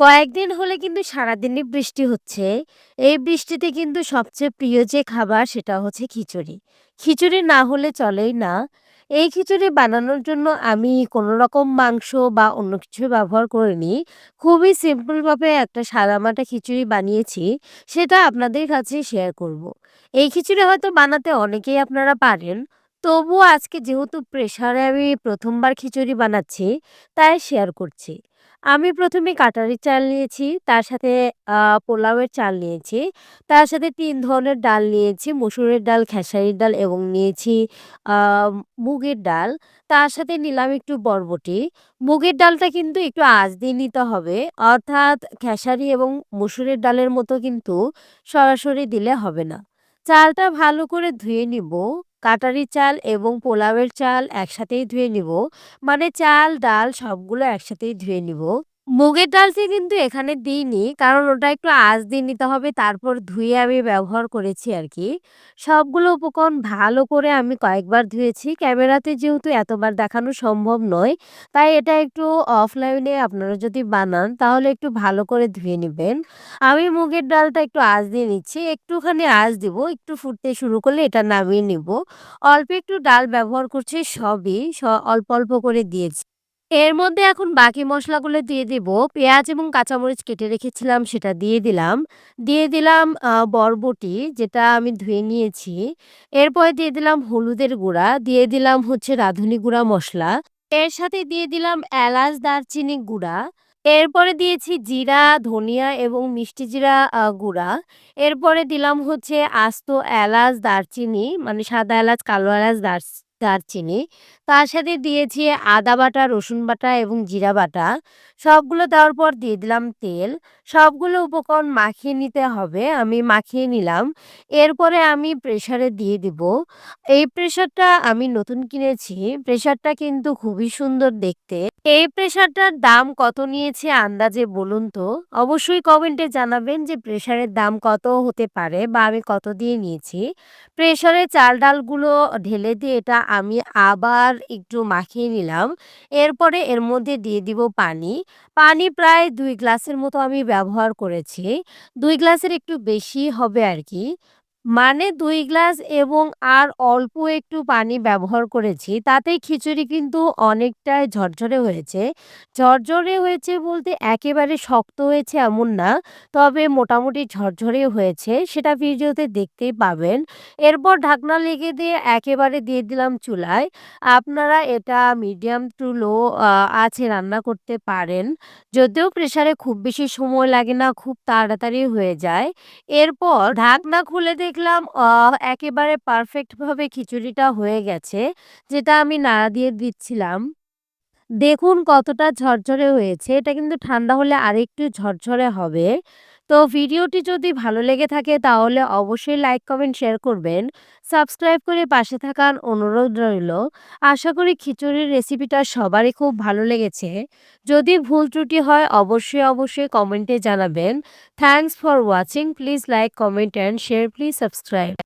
কয়েকদিন হলে কিন্তু সারাদিনই বৃষ্টি হচ্ছে। এই বৃষ্টিতে কিন্তু সবচেয়ে প্রিয় যে খাবার সেটা হচ্ছে খিচুড়ি। খিচুড়ি না হলে চলেই না। এই খিচুড়ি বানানোর জন্য আমি কোনো রকম মাংস বা অন্য কিছু ব্যবহার করিনি। খুবই সিম্পলভাবে একটা সাদামাটা খিচুড়ি বানিয়েছি। সেটা আপনাদের কাছে শেয়ার করব। এই খিচুড়ি হয়তো বানাতে অনেকেই আপনারা পারেন। তবুও আজকে যেহেতু প্রেশারে আমি প্রথমবার খিচুড়ি বানাচ্ছি, তাই শেয়ার করছি। আমি ১ম এ কাটারি চাল নিয়েছি, তার সাথে পোলাওয়ের চাল নিয়েছি, তার সাথে ৩ ধরনের ডাল নিয়েছি, মসুরের ডাল, খেসারির ডাল এবং নিয়েছি মুগের ডাল। তার সাথে নিলাম একটু বরবটি। মুগের ডালটা কিন্তু একটু আঁচ দিয়ে নিতে হবে। অর্থাৎ খেসারি এবং মসুরের ডালের মতো কিন্তু সরাসরি দিলে হবে না। চালটা ভালো করে ধুয়ে নিব। কাটারি চাল এবং পোলাওয়ের চাল একসাথেই ধুয়ে নিব। মানে চাল, ডাল সবগুলো একসাথেই ধুয়ে নিব। মুগের ডালটি কিন্তু এখানে দিইনি। কারণ ওটা একটু আঁচ দিয়ে নিতে হবে তারপর ধুয়ে আমি ব্যবহার করেছি আর কি সবগুলো উপকরণ ভালো করে আমি কয়েকবার ধুয়েছি। ক্যামেরাতে যেহেতু এতবার দেখানো সম্ভব নয়, তাই এটা একটু অফলাইনে আপনারা যদি বানান তাহলে একটু ভালো করে ধুয়ে নেবেন আমি মুগের ডালটা একটু আঁচ দিয়ে নিচ্ছি। একটুখানি আঁচ দিব। একটু ফুটতে শুরু করলে এটা নামিয়ে নিব। অল্প একটু ডাল ব্যবহার করছি সবই অল্প, অল্প করে দিয়েছি। এর মধ্যে এখন বাকি মশলাগুলো দিয়ে দিব। পেঁয়াজ এবং কাঁচামরিচ কেটে রেখেছিলাম সেটা দিয়ে দিলাম। দিয়ে দিলাম বরবটি যেটা আমি ধুয়ে নিয়েছি। এরপরে দিয়ে দিলাম হলুদের গুঁড়া, দিয়ে দিলাম হচ্ছে রাঁধুনি গুঁড়া মশলা এর সাথে দিয়ে দিলাম এলাচ, দারচিনি গুঁড়া। এরপরে দিয়েছি জিরা, ধনিয়া এবং মিষ্টি জিরা গুঁড়া। এরপরে দিলাম হচ্ছে আস্ত এলাচ, দারচিনি মানে সাদা এলাচ, কালো এলাচ, দারচ দারচিনি। তার সাথে দিয়েছি আদা বাটা, রসুন বাটা এবং জিরা বাটা। সবগুলো দেওয়ার পর দিয়ে দিলাম তেল। সবগুলো উপকরণ মাখিয়ে নিতে হবে। আমি মাখিয়ে নিলাম। এরপরে আমি প্রেশারে দিয়ে দিব। এই প্রেশারটা আমি নতুন কিনেছি। প্রেশারটা কিন্তু খুবই সুন্দর দেখতে। এই প্রেশারটার দাম কত নিয়েছে আন্দাজে বলুন তো? অবশ্যই কমেন্টে জানাবেন যে প্রেশারের দাম কত হতে পারে বা আমি কত দিয়ে নিয়েছি। প্রেসারে চাল ডালগুলো ঢেলে দিয়ে এটা আমি আবার একটু মাখিয়ে নিলাম। এরপরে এর মধ্যে দিয়ে দিব পানি। পানি প্রায় দুই গ্লাসের মতো আমি ব্যবহার করেছি। দুই গ্লাসের একটু বেশি হবে আরকি। মানে ২ গ্লাস এবং আর অল্প একটু পানি ব্যবহার করেছি। তাতেই খিচুড়ি কিন্তু অনেকটাই ঝরঝরে হয়েছে। ঝরঝরে হয়েছে বলতে একেবারে শক্ত হয়েছে এমন না। তবে মোটামুটি ঝরঝরে হয়েছে। সেটা ভিডিওতে দেখতেই পাবেন। এরপর ঢাকনা লেগে দিয়ে একেবারে দিয়ে দিলাম চুলায়। আপনারা এটা মিডিয়াম টু লো আ আঁচে রান্না করতে পারেন। যদিও প্রেসারে খুব বেশি সময় লাগে না, খুব তাড়াতাড়ি হয়ে যায়। এরপর ঢাকনা খুলে দেখলাম আহ, একেবারে পারফেক্টভাবে খিচুড়িটা হয়ে গেছে। যেটা আমি নাড়া দিয়ে দিচ্ছিলাম। দেখুন কতটা ঝরঝরে হয়েছে। এটা কিন্তু ঠান্ডা হলে আরেকটু ঝরঝরে হবে। তো ভিডিওটি যদি ভালো লেগে থাকে তাহলে অবশ্যই লাইক, কমেন্ট, শেয়ার করবেন। সাবস্ক্রাইব করে পাশে থাকার অনুরোধ রইল। আশা করি খিচুড়ির রেসিপিটা সবারই খুব ভালো লেগেছে। যদি ভুল ত্রুটি হয় অবশ্যই, অবশ্যই কমেন্টে জানাবেন। Thanks for watching. Please like, comment and share. Please subscribe.